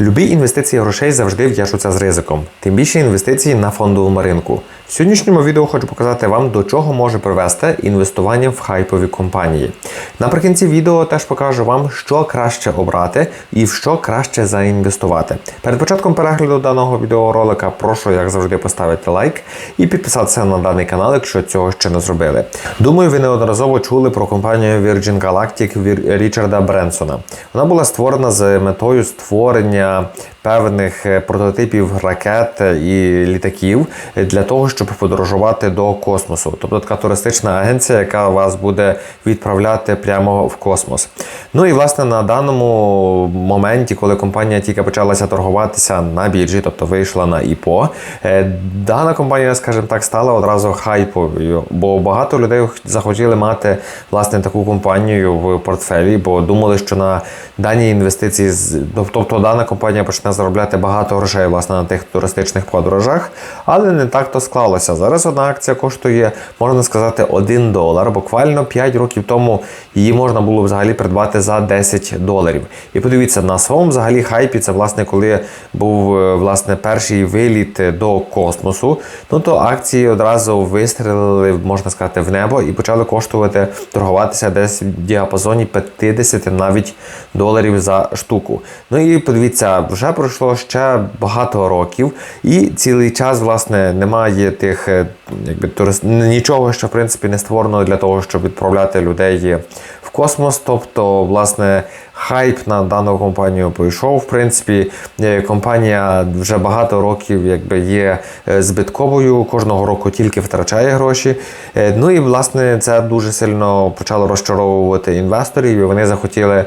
Любі інвестиції грошей завжди в'яжуться з ризиком, тим більше інвестиції на фондовому ринку. В сьогоднішньому відео хочу показати вам, до чого може привести інвестування в хайпові компанії. Наприкінці відео теж покажу вам, що краще обрати і в що краще заінвестувати. Перед початком перегляду даного відеоролика прошу, як завжди, поставити лайк і підписатися на даний канал, якщо цього ще не зробили. Думаю, ви неодноразово чули про компанію Virgin Galactic Річарда Бренсона. Вона була створена з метою створення Yeah. Певних е, прототипів ракет і літаків для того, щоб подорожувати до космосу. Тобто така туристична агенція, яка вас буде відправляти прямо в космос. Ну і власне на даному моменті, коли компанія тільки почалася торгуватися на біржі, тобто вийшла на ІПО, е, дана компанія, скажімо так, стала одразу хайповою, бо багато людей захотіли мати власне таку компанію в портфелі, бо думали, що на дані інвестиції, тобто дана компанія почне заробляти багато грошей власне на тих туристичних подорожах, але не так то склалося. Зараз одна акція коштує, можна сказати, 1 долар. Буквально 5 років тому її можна було взагалі придбати за 10 доларів. І подивіться, на своєму взагалі хайпі, це власне коли був е, власне перший виліт е, до космосу. Ну то акції одразу вистрілили, можна сказати, в небо і почали коштувати торгуватися десь в діапазоні 50 навіть доларів за штуку. Ну і подивіться, вже пройшло ще багато років, і цілий час, власне, немає тих е, якби турист... нічого, що в принципі не створено для того, щоб відправляти людей в космос. Тобто, власне, хайп на дану компанію пройшов. В принципі, е, компанія вже багато років якби є е, збитковою, кожного року тільки втрачає гроші. Ну і власне це дуже сильно почало розчаровувати інвесторів, і вони захотіли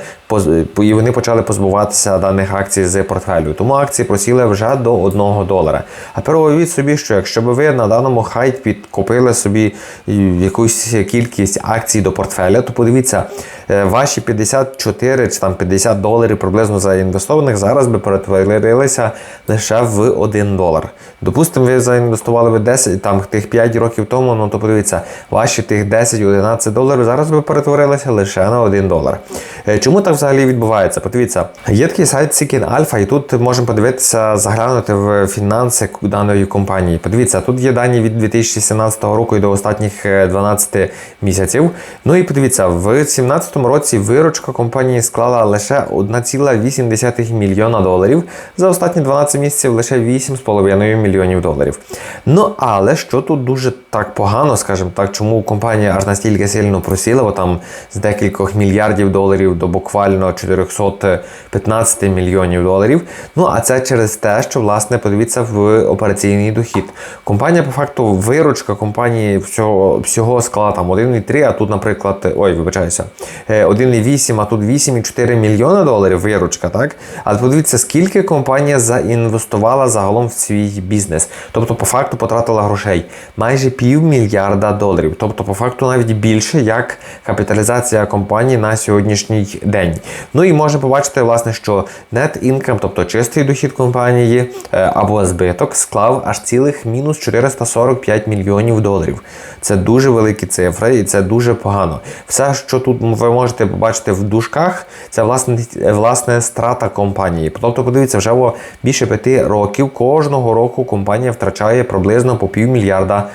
і вони почали позбуватися даних акцій з портфелю. Тому акції просіли вже до 1 долара. А тепер уявіть собі, що якщо б ви на даному хайпі купили собі е, якусь кількість акцій до портфеля, то подивіться, е, ваші 54 чи там 50 доларів приблизно заінвестованих зараз би перетворилися лише в 1 долар. Допустимо, ви заінвестували ви 10, там тих 5 років тому, ну то подивіться, ваші тих 10-11 доларів зараз би перетворилися лише на 1 долар. Е, Чому так взагалі відбувається? Подивіться, є такий сайт Seeking Alpha, і тут можемо подивитися, заглянути в фінанси даної компанії. Подивіться, тут є дані від 2017 року і до останніх е, 12 місяців. Ну і подивіться, в 2017 році виручка компанії склала лише 1,8 мільйона доларів. За останні 12 місяців лише 8,5 мільйонів доларів. Ну але що тут дуже так погано, скажімо так, чому компанія аж настільки сильно просіла, бо там з декількох мільярдів доларів до буквально 415 мільйонів доларів. Ну а це через те, що власне подивіться в операційний дохід. Компанія, по факту, виручка компанії всього, всього склала там 1,3, а тут, наприклад, ой, вибачаюся, е, 1,8, а тут 8,4 мільйона доларів виручка, так? Але подивіться, скільки компанія заінвестувала загалом в свій бізнес. Тобто, по факту потратила грошей майже півмільярда доларів. Тобто, по факту, навіть більше як капіталізація компанії на сьогоднішній день. Ну і можна побачити, власне, що net income, тобто чистий дохід компанії е, або збиток, склав аж цілих мінус 445 мільйонів доларів. Це дуже великі цифри, і це дуже погано. Все, що тут ви можете побачити в дужках, це власне, власне страта компанії. Тобто, подивіться, вже більше п'яти років кожного року компанія втрачає приблизно по півмільярда.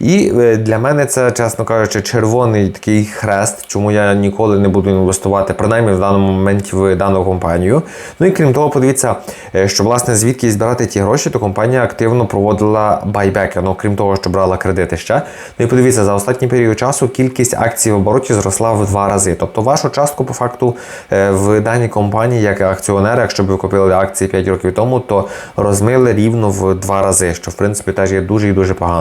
І е, для мене це, чесно кажучи, червоний такий хрест, чому я ніколи не буду інвестувати, принаймні в даному моменті в дану компанію. Ну і крім того, подивіться, е, що власне звідки збирати ті гроші, то компанія активно проводила байбеки. Ну крім того, що брала кредити ще. Ну і подивіться, за останній період часу кількість акцій в обороті зросла в два рази. Тобто вашу частку по факту е, в даній компанії, як акціонери, якщо б ви купили акції 5 років тому, то розмили рівно в два рази, що в принципі теж є дуже і дуже погано.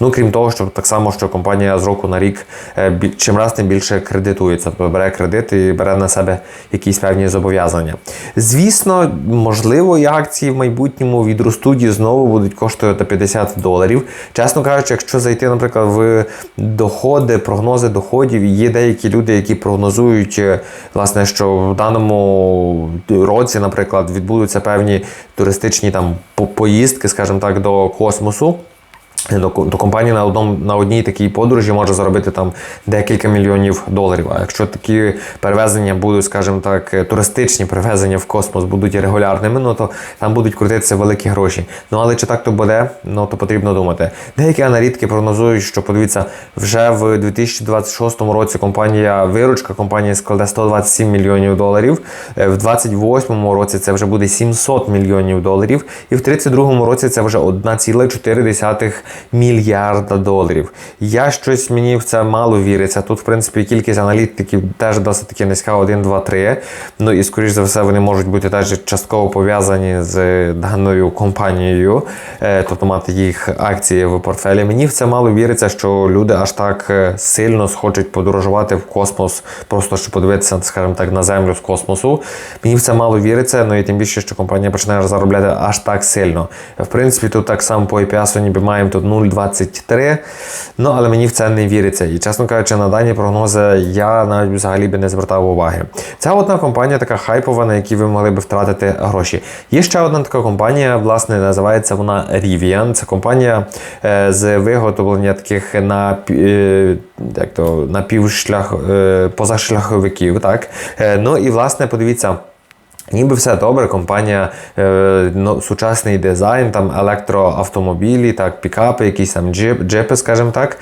Ну крім того, що так само, що компанія з року на рік е, чим раз тим більше кредитується, тобто бере кредит і бере на себе якісь певні зобов'язання. Звісно, можливо, і акції в майбутньому відростуть і знову будуть коштувати 50 доларів. Чесно кажучи, якщо зайти, наприклад, в доходи, прогнози доходів, є деякі люди, які прогнозують, е, власне, що в даному році, наприклад, відбудуться певні туристичні там поїздки, скажімо так, до космосу. До, до компанії на одному на одній такій подорожі може заробити там декілька мільйонів доларів. А якщо такі перевезення будуть, скажімо так, туристичні перевезення в космос будуть регулярними, ну то там будуть крутитися великі гроші. Ну але чи так то буде, ну то потрібно думати. Деякі аналітики прогнозують, що подивіться, вже в 2026 році компанія виручка компанії складе 127 мільйонів доларів. Е, В 2028 році це вже буде 700 мільйонів доларів, і в 2032 році це вже 1,4 мільярда доларів. Я щось мені в це мало віриться. Тут, в принципі, кількість аналітиків теж досить таки низька, 1, 2, 3. Ну і скоріш за все, вони можуть бути теж частково пов'язані з даною компанією, е, тобто мати їх акції в портфелі. Мені в це мало віриться, що люди аж так е, сильно схочуть подорожувати в космос, просто щоб подивитися, скажімо так, на землю з космосу. Мені в це мало віриться, ну і тим більше, що компанія почне заробляти аж так сильно. В принципі, тут так само по EPS ніби маємо тут 0,23, ну але мені в це не віриться. І чесно кажучи, на дані прогнози я навіть взагалі би не звертав уваги. Це одна компанія така хайпова, на якій ви могли би втратити гроші. Є ще одна така компанія, власне, називається вона Rivian. Це компанія е, з виготовлення таких на е, як то, напівшлях е, позашляховиків. Так? Ну і власне, подивіться. Ніби все добре, компанія, е, ну, сучасний дизайн, там електроавтомобілі, так, пікапи, якісь там джип, джипи, скажімо так.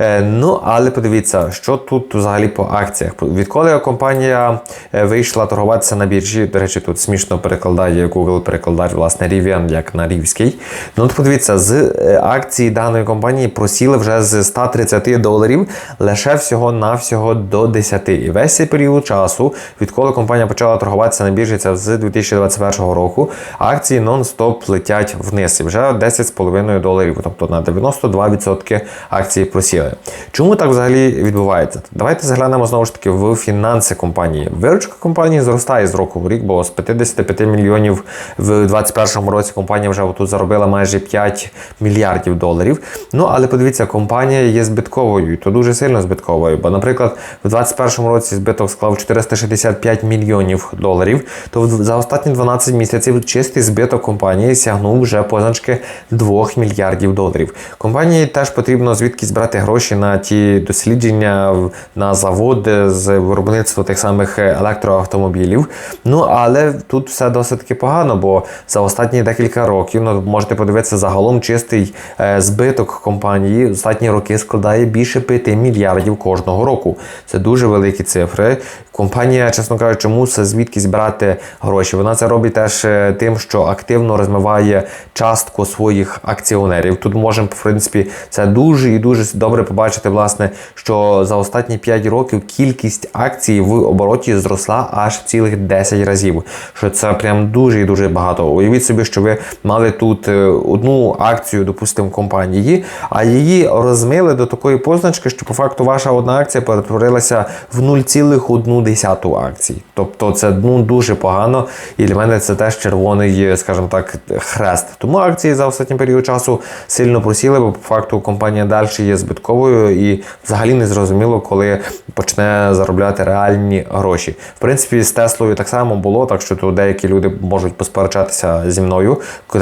Е, ну, але подивіться, що тут взагалі по акціях. Відколи компанія е, вийшла торгуватися на біржі, до речі, тут смішно перекладає Google перекладач, власне, Rivian, як на Рівський. Ну, от подивіться, з е, акції даної компанії просіли вже з 130 доларів лише всього-навсього до 10. І весь цей період часу, відколи компанія почала торгуватися на біржі, це з 2021 року, акції нон-стоп летять вниз і вже 10,5 доларів, тобто на 92% акції просіли. Чому так взагалі відбувається? Давайте заглянемо знову ж таки в фінанси компанії. Виручка компанії зростає з року в рік, бо з 55 мільйонів в 2021 році компанія вже тут заробила майже 5 мільярдів доларів. Ну але подивіться, компанія є збитковою, то дуже сильно збитковою. Бо, наприклад, в 2021 році збиток склав 465 мільйонів доларів. То за останні 12 місяців чистий збиток компанії сягнув вже позначки 2 мільярдів доларів. Компанії теж потрібно звідкись брати гроші на ті дослідження на заводи з виробництва тих самих електроавтомобілів. Ну але тут все досить погано, бо за останні декілька років ну, можете подивитися загалом чистий е, збиток компанії останні роки складає більше 5 мільярдів кожного року. Це дуже великі цифри. Компанія, чесно кажучи, мусить звідкись брати гроші. Вона це робить теж е, тим, що активно розмиває частку своїх акціонерів. Тут можемо, в принципі, це дуже і дуже добре побачити, власне, що за останні 5 років кількість акцій в обороті зросла аж цілих 10 разів. Що це прям дуже і дуже багато. Уявіть собі, що ви мали тут е, одну акцію, допустимо, компанії, а її розмили до такої позначки, що по факту ваша одна акція перетворилася в 0,1 акцій. Тобто це ну, дуже погано, і для мене це теж червоний, скажімо так, хрест. Тому акції за останній період часу сильно просіли, бо по факту компанія далі є збитковою і взагалі не зрозуміло, коли почне заробляти реальні гроші. В принципі, з Теслою так само було, так що тут деякі люди можуть посперечатися зі мною.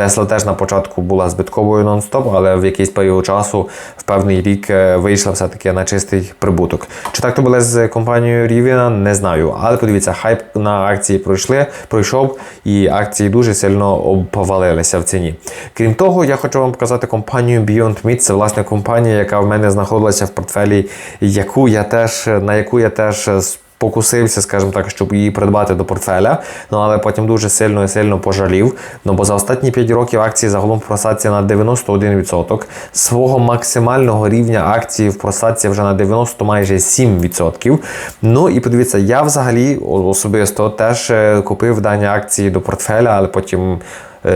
Тесла теж на початку була збитковою нон-стоп, але в якийсь період часу в певний рік е, вийшла все-таки на чистий прибуток. Чи так то було з компанією Rivian, не знаю. Але подивіться, хайп на акції пройшли, пройшов, і акції дуже сильно обвалилися в ціні. Крім того, я хочу вам показати компанію Beyond Meat. Це власне компанія, яка в мене знаходилася в портфелі, яку я теж на яку я теж покусився, скажімо так, щоб її придбати до портфеля. Ну але потім дуже сильно і сильно пожалів. Ну бо за останні 5 років акції загалом в на 91%. Свого максимального рівня акції в просадці вже на 90 майже 7%. Ну і подивіться, я взагалі особисто теж е, купив дані акції до портфеля, але потім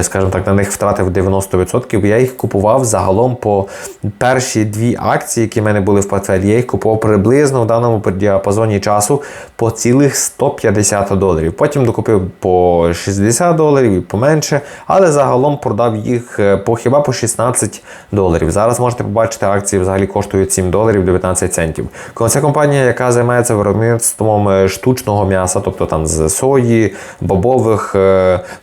скажімо так, на них втратив 90%. Я їх купував загалом по перші дві акції, які в мене були в портфелі, я їх купував приблизно в даному діапазоні часу по цілих 150 доларів. Потім докупив по 60 доларів і поменше, але загалом продав їх по хіба по 16 доларів. Зараз можете побачити, акції взагалі коштують 7 доларів 19 центів. Коли це компанія, яка займається виробництвом штучного м'яса, тобто там з сої, бобових,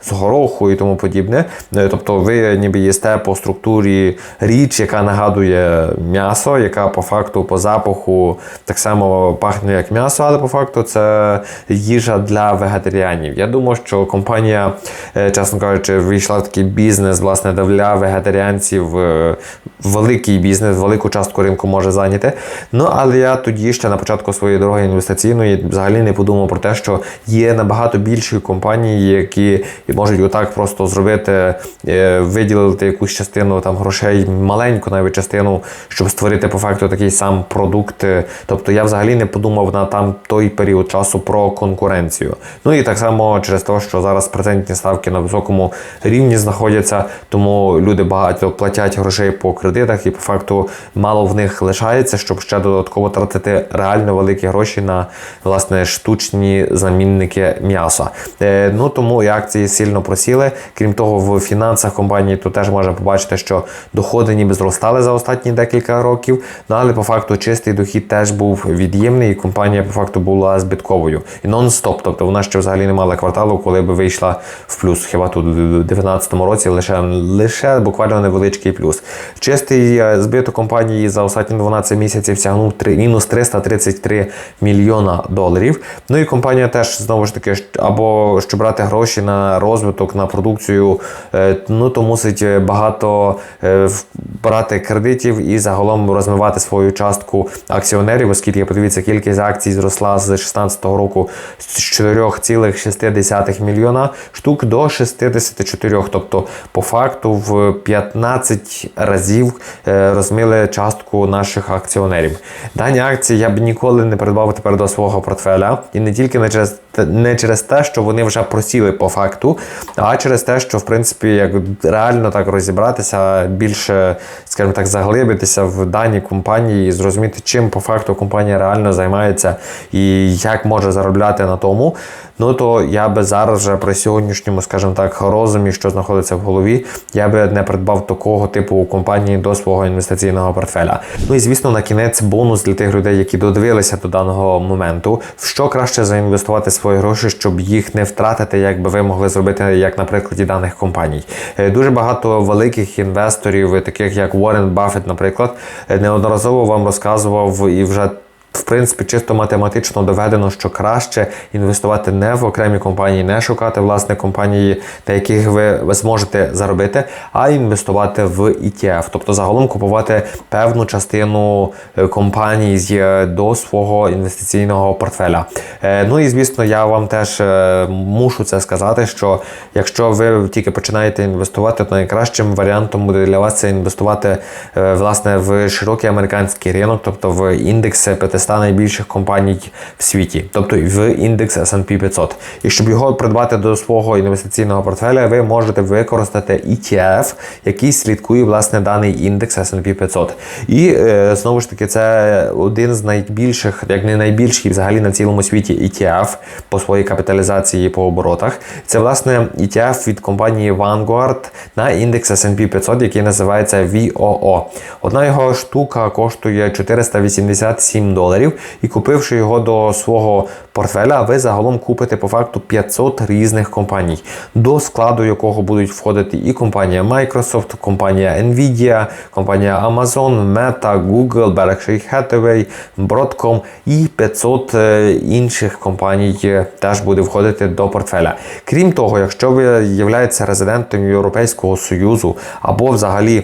з гороху і тому подібне подібне. Е, Тобто ви ніби їсте по структурі річ, яка нагадує м'ясо, яка по факту по запаху так само пахне як м'ясо, але по факту це їжа для вегетаріанів. Я думаю, що компанія, е, чесно кажучи, війшла в такий бізнес власне для вегетаріанців. е, Великий бізнес, велику частку ринку може зайняти. Ну але я тоді ще на початку своєї дороги інвестиційної взагалі не подумав про те, що є набагато більші компанії, які можуть отак просто зробити, е, виділити якусь частину там грошей, маленьку навіть частину, щоб створити по факту такий сам продукт. Е, Тобто я взагалі не подумав на там той період часу про конкуренцію. Ну і так само через те, що зараз процентні ставки на високому рівні знаходяться, тому люди багато платять грошей по кредитах, і по факту мало в них лишається, щоб ще додатково тратити реально великі гроші на власне штучні замінники м'яса. Е, ну тому і акції сильно просіли. Крім того, в фінансах компанії тут теж можна побачити, що доходи ніби зростали за останні декілька років. Ну але по факту чистий дохід теж був від'ємний, і компанія по факту була збитковою і нон-стоп. Тобто вона ще взагалі не мала кварталу, коли би вийшла в плюс. Хіба тут у 2019 році лише лише буквально невеличкий плюс. Чистий е, збиток компанії за останні 12 місяців сягнув три- мінус 333 мільйона доларів. Ну і компанія теж знову ж таки, або щоб брати гроші на розвиток, на продукцію, е, ну то мусить е, багато е, брати кредитів і загалом розмивати свою частку акціонерів, оскільки подивіться, кількість акцій зросла з 2016 року з 4,6 мільйона штук до 64. Тобто, по факту, в 15 разів розмили частку наших акціонерів. Дані акції я б ніколи не придбав тепер до свого портфеля, і не тільки не через не через те, що вони вже просіли по факту, а через те, що в принципі як реально так розібратися, більше, скажімо так, заглибитися в дані компанії і зрозуміти, чим по факту компанія реально займається і як може заробляти на тому. Ну то я би зараз вже при сьогоднішньому, скажімо так, розумі, що знаходиться в голові, я би не придбав такого типу компанії до свого інвестиційного портфеля. Ну і звісно, на кінець бонус для тих людей, які додивилися до даного моменту, в що краще заінвестувати свої гроші, щоб їх не втратити, як би ви могли зробити, як на прикладі даних компаній. Е, Дуже багато великих інвесторів, таких як Уоррен Баффет, наприклад, е, неодноразово вам розказував і вже. В принципі, чисто математично доведено, що краще інвестувати не в окремі компанії, не шукати власне компанії, на яких ви, зможете заробити, а інвестувати в ETF. Тобто загалом купувати певну частину е, компаній з- е, до свого інвестиційного портфеля. Е, Ну і звісно, я вам теж мушу це сказати, що якщо ви тільки починаєте інвестувати, то найкращим варіантом буде для вас це інвестувати власне в широкий американський ринок, тобто в індекс 500 найбільших компаній в світі, тобто в індекс S&P 500. І щоб його придбати до свого інвестиційного портфеля, ви можете використати ETF, який слідкує власне даний індекс S&P 500. І е, знову ж таки, це один з найбільших, як не найбільший взагалі на цілому світі ETF по своїй капіталізації по оборотах. Це власне ETF від компанії Vanguard на індекс S&P 500, який називається VOO. Одна його штука коштує 487 доларів, і купивши його до свого портфеля, ви загалом купите по факту 500 різних компаній, до складу якого будуть входити і компанія Microsoft, компанія Nvidia, компанія Amazon, Meta, Google, Berkshire Hathaway, Broadcom і 500 е, інших компаній е, теж буде входити до портфеля. Крім того, якщо ви являєтеся резидентом Європейського Союзу або взагалі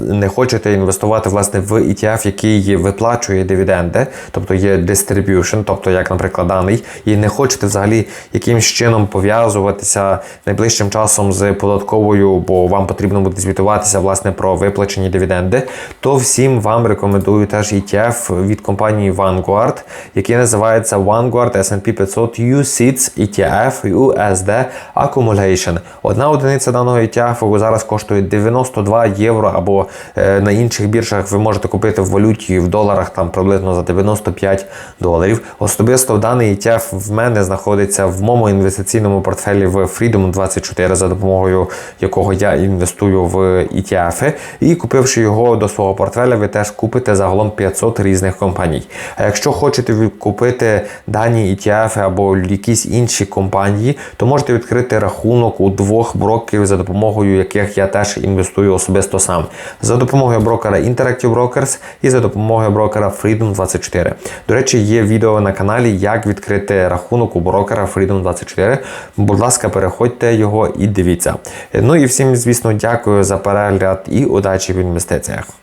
не хочете інвестувати власне в ETF, який виплачує дивіденди, тобто є distribution, тобто як, наприклад, даний, і не хочете взагалі якимось чином пов'язуватися найближчим часом з податковою, бо вам потрібно буде звітуватися власне про виплачені дивіденди, то всім вам рекомендую теж ETF від компанії Vanguard, який називається Vanguard S&P 500 UCITS ETF USD Accumulation. Одна одиниця даного ETF зараз коштує 92 євро або е, на інших біржах ви можете купити в валюті в доларах там приблизно за 95 доларів. Особисто даний ETF в мене знаходиться в моєму інвестиційному портфелі в Freedom 24, за допомогою якого я інвестую в ETF. І купивши його до свого портфеля, ви теж купите загалом 500 різних компаній. А якщо хочете купити дані ETF або якісь інші компанії, то можете відкрити рахунок у двох брокерів, за допомогою яких я теж інвестую особисто сам. За допомогою брокера Interactive Brokers і за допомогою брокера Freedom 24. До речі, є відео на каналі, як відкрити рахунок у брокера Freedom 24. Будь ласка, переходьте його і дивіться. Ну і всім, звісно, дякую за перегляд і удачі в інвестиціях.